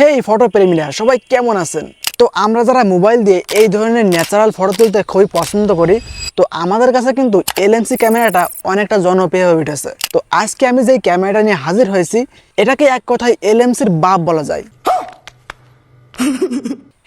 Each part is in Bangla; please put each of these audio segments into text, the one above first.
হেই, ফটো প্রেমীরা সবাই কেমন আছেন? তো আমরা যারা মোবাইল দিয়ে এই ধরনের ন্যাচারাল ফটো তুলতে খুবই পছন্দ করি, তো আমাদের কাছে কিন্তু এলএমসি ক্যামেরাটা অনেকটা জনপ্রিয় হয়ে উঠেছে। তো আজকে আমি যেই ক্যামেরাটা নিয়ে হাজির হয়েছি, এটাকে এক কথায় এলএমসির বাপ বলা যায়।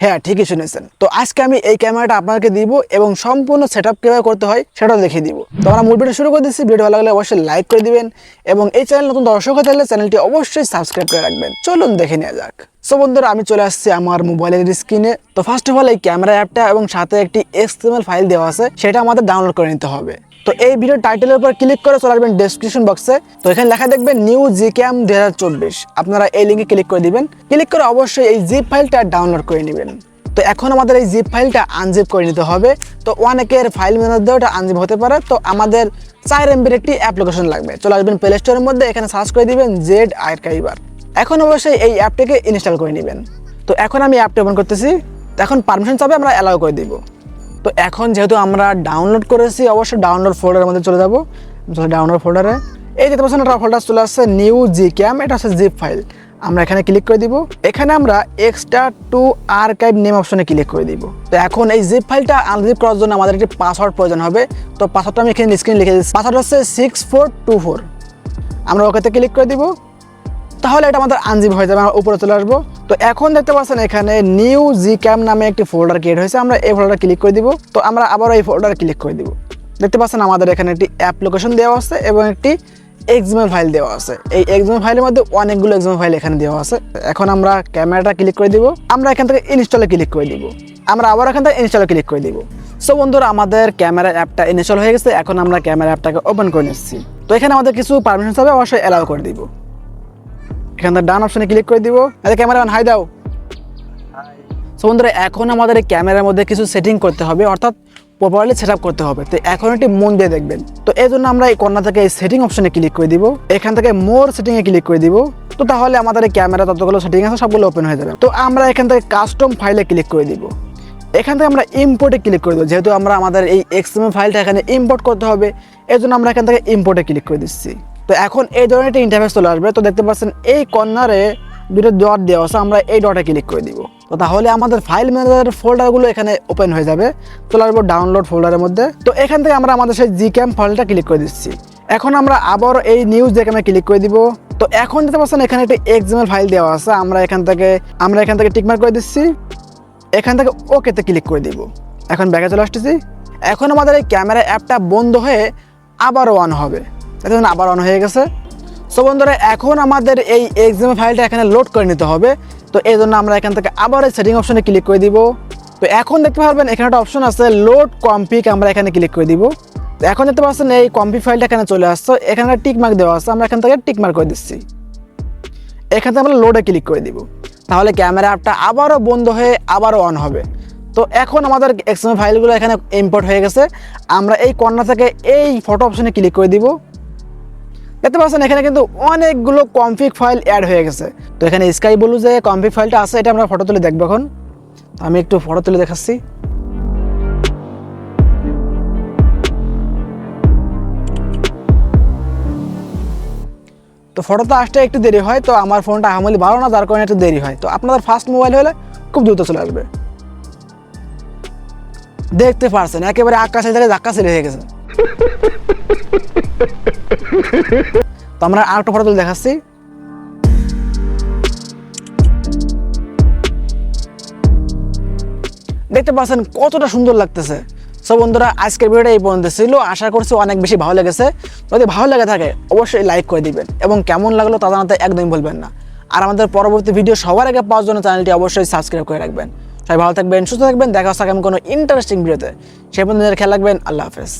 হ্যাঁ ঠিকই শুনেছেন। তো আজকে আমি এই ক্যামেরাটা আপনাকে দিব এবং সম্পূর্ণ সেট আপ কীভাবে করতে হয় সেটাও দেখিয়ে দিব। তো আমরা মূল ভিডিও শুরু করে দিচ্ছি, ভিডিও ভালো লাগলে অবশ্যই লাইক করে দিবেন এবং এই চ্যানেল নতুন দর্শক হয়ে চ্যানেলটি অবশ্যই সাবস্ক্রাইব করে রাখবেন। চলুন দেখে নেওয়া যাক। সো বন্ধুরা, আমি চলে আসছি আমার মোবাইলের স্ক্রিনে তো ফার্স্ট অফ অল এই ক্যামেরা অ্যাপটা এবং সাথে একটি এক্সএমএল ফাইল দেওয়া আছে, সেটা আমাদের ডাউনলোড করে নিতে হবে। তো এই ভিডিও টাইটেলের উপর ক্লিক করে চলে আসবেন ডেসক্রিপশন বক্সে তো এখানে লেখা দেখবেন নিউ জি ক্যাম দু আপনারা এই লিঙ্কে ক্লিক করে দিবেন। ক্লিক করে অবশ্যই এই জিপ ফাইলটা ডাউনলোড করে নেবেন। তো এখন আমাদের এই জিপ ফাইলটা আনজিপ করে নিতে হবে। তো অনেকের ফাইল মধ্যে ওটা আনজিপ হতে পারে। তো আমাদের চার এমবির একটি অ্যাপ্লিকেশন লাগবে। চলে আসবেন প্লে স্টোরের মধ্যে, এখানে সার্চ করে দিবেন জেড আর্কাইভার এখন অবশ্যই এই অ্যাপটিকে ইনস্টল করে নেবেন। তো এখন আমি অ্যাপটা ওপেন করতেছি। এখন পারমিশন চাবে আমরা অ্যালাউ করে দিব। তো এখন যেহেতু আমরা ডাউনলোড করেছি, অবশ্যই ডাউনলোড ফোল্ডারের মধ্যে চলে যাব। ডাউনলোড ফোল্ডারে এই দেখতে পাচ্ছেন একটা ফোল্ডার চলে আসছে নিউ জি ক্যাম এটা হচ্ছে জিপ ফাইল আমরা এখানে ক্লিক করে দিব। এখানে আমরা এক্সট্রা টু আর্কাইভ নেম অপশনে ক্লিক করে দিব। তো এখন এই জিপ ফাইলটা আনজিপ করার জন্য আমাদের একটি পাসওয়ার্ড প্রয়োজন হবে। তো পাসওয়ার্ডটা আমি এখানে স্ক্রিনে লিখে দিচ্ছি। পাসওয়ার্ড হচ্ছে সিক্স ফোর টু ফোর আমরা ওকেতে ক্লিক করে দিব। তাহলে এটা আমাদের আনজিপ হয়ে যাবে, আমরা উপরে চলে আসব। তো এখন দেখতে পাচ্ছেন এখানে নিউ জি ক্যাম নামে একটি ফোল্ডার ক্রিয়েট হয়েছে, আমরা এই ফোল্ডার ক্লিক করে দিব। তো আমরা আবারও এই ফোল্ডার ক্লিক করে দিব। দেখতে পাচ্ছেন আমাদের এখানে একটি অ্যাপ্লিকেশন দেওয়া আছে এবং একটি এক্সএমএল ফাইল দেওয়া আছে। এই এক্সএমএল ফাইলের মধ্যে অনেকগুলো এক্সএমএল ফাইল এখানে দেওয়া আছে। এখন আমরা ক্যামেরাটা ক্লিক করে দিব। আমরা এখান থেকে ইনস্টলে ক্লিক করে দিব। আমরা আবার এখান থেকে ইনস্টলে ক্লিক করে দিব। সো বন্ধুরা, আমাদের ক্যামেরা অ্যাপটা ইনস্টল হয়ে গেছে। এখন আমরা ক্যামেরা অ্যাপটাকে ওপেন করে নিচ্ছি। তো এখানে আমাদের কিছু পারমিশন হবে, অবশ্যই অ্যালাউ করে দিব। এখান থেকে ডান অপশনে ক্লিক করে দিব। আরে ক্যামেরা হাই দাও। সো বন্ধুরা এখন আমাদের এই ক্যামেরার মধ্যে কিছু সেটিং করতে হবে অর্থাৎ প্রপারলি সেট করতে হবে। তো এখন একটি মন দিয়ে দেখবেন। তো এই জন্য আমরা এই কর্নার থেকে এই সেটিং অপশনে ক্লিক করে দিব। এখান থেকে মোর সেটিংয়ে ক্লিক করে দিব। তো তাহলে আমাদের এই ক্যামেরা ততগুলো সেটিং আছে সবগুলো ওপেন হয়ে যাবে। তো আমরা এখান থেকে কাস্টম ফাইলে ক্লিক করে দিব। এখান থেকে আমরা ইম্পোর্টে ক্লিক করে দেবো। যেহেতু আমরা আমাদের এই এক্সএমএল ফাইলটা এখানে ইম্পোর্ট করতে হবে এই জন্য আমরা এখান থেকে ইম্পোর্টে ক্লিক করে দিচ্ছি। তো এখন এই ধরনের একটা ইন্টারফেস চলে আসবে। তো দেখতে পাচ্ছেন এই কর্নারে দুটো ডট দেওয়া আছে, আমরা এই ডটে ক্লিক করে দিব। তো তাহলে আমাদের ফাইল ম্যানেজারের ফোল্ডারগুলো এখানে ওপেন হয়ে যাবে। চলে আসব ডাউনলোড ফোল্ডারের মধ্যে। তো এখান থেকে আমরা আমাদের সেই জি ক্যাম ফাইলটা ক্লিক করে দিচ্ছি। এখন আমরা আবার এই নিউজ ক্যামে ক্লিক করে দিব। তো এখন দেখতে পাচ্ছেন এখানে একটা এক্সএমএল ফাইল দেওয়া আছে। আমরা এখান থেকে, আমরা এখান থেকে টিকমার্ক করে দিচ্ছি। এখান থেকে ওকেতে ক্লিক করে দিব। এখন ব্যাগে চলে আসতেছি। এখন আমাদের এই ক্যামেরা অ্যাপটা বন্ধ হয়ে আবারও অন হবে। দেখুন আবার অন হয়ে গেছে। সো বন্ধুরা, এখন আমাদের এই এক্সাম ফাইলটা এখানে লোড করে নিতে হবে। তো এই জন্য আমরা এখান থেকে আবার এই সেটিং অপশনে ক্লিক করে দিব। তো এখন দেখতে পারবেন, এখানে একটা অপশন আছে লোড কম্পিক আমরা এখানে ক্লিক করে দিব। তো এখন দেখতে পাচ্ছেন, এই কম্পি ফাইলটা এখানে চলে আসছে। এখানে টিক মার্ক দেওয়া আছে, আমরা এখান থেকে টিক মার্ক করে দিচ্ছি। এখান থেকে আমরা লোডে ক্লিক করে দিব। তাহলে ক্যামেরা অ্যাপটা আবারও বন্ধ হয়ে আবারও অন হবে। তো এখন আমাদের এক্সএমএল ফাইলগুলো এখানে ইম্পোর্ট হয়ে গেছে। আমরা এই কর্নার থেকে এই ফটো অপশনে ক্লিক করে দিব। দেখতে পাচ্ছেন, এখানে কিন্তু অনেকগুলো কমফিক ফাইল অ্যাড হয়ে গেছে। তো এখানে স্কাই বলু যে কমফিক ফাইলটা আছে, এটা আমরা ফটো তুলে দেখব এখন। আমি একটু ফটো তুলে দেখাচ্ছি। তো ফটোতে আসতে একটু দেরি হয়, তো আমার ফোনটা আমলি ভালো না, যার কারণে একটু দেরি হয়। তো আপনাদের ফার্স্ট মোবাইল হলে খুব দ্রুত চলে আসবে। দেখতে পারছেন, একেবারে আকাশে থেকে আকাশে হয়ে গেছে। তো আমরা আর একটা ফটো তুলে দেখাচ্ছি। দেখতে পাচ্ছেন কতটা সুন্দর লাগতেছে। সো বন্ধুরা, আজকের ভিডিওটা এই পর্যন্ত ছিল। আশা করছি অনেক বেশি ভালো লেগেছে। যদি ভালো লেগে থাকে, অবশ্যই লাইক করে দিবেন এবং কেমন লাগল তা জানাতে একদমই বলবেন না। আর আমাদের পরবর্তী ভিডিও সবার আগে পাওয়ার জন্য চ্যানেলটি অবশ্যই সাবস্ক্রাইব করে রাখবেন। সবাই ভালো থাকবেন, সুস্থ থাকবেন। দেখা হচ্ছে আগামী কোনো ইন্টারেস্টিং ভিডিওতে সেই পর্যন্ত খেয়াল রাখবেন। আল্লাহ হাফেজ।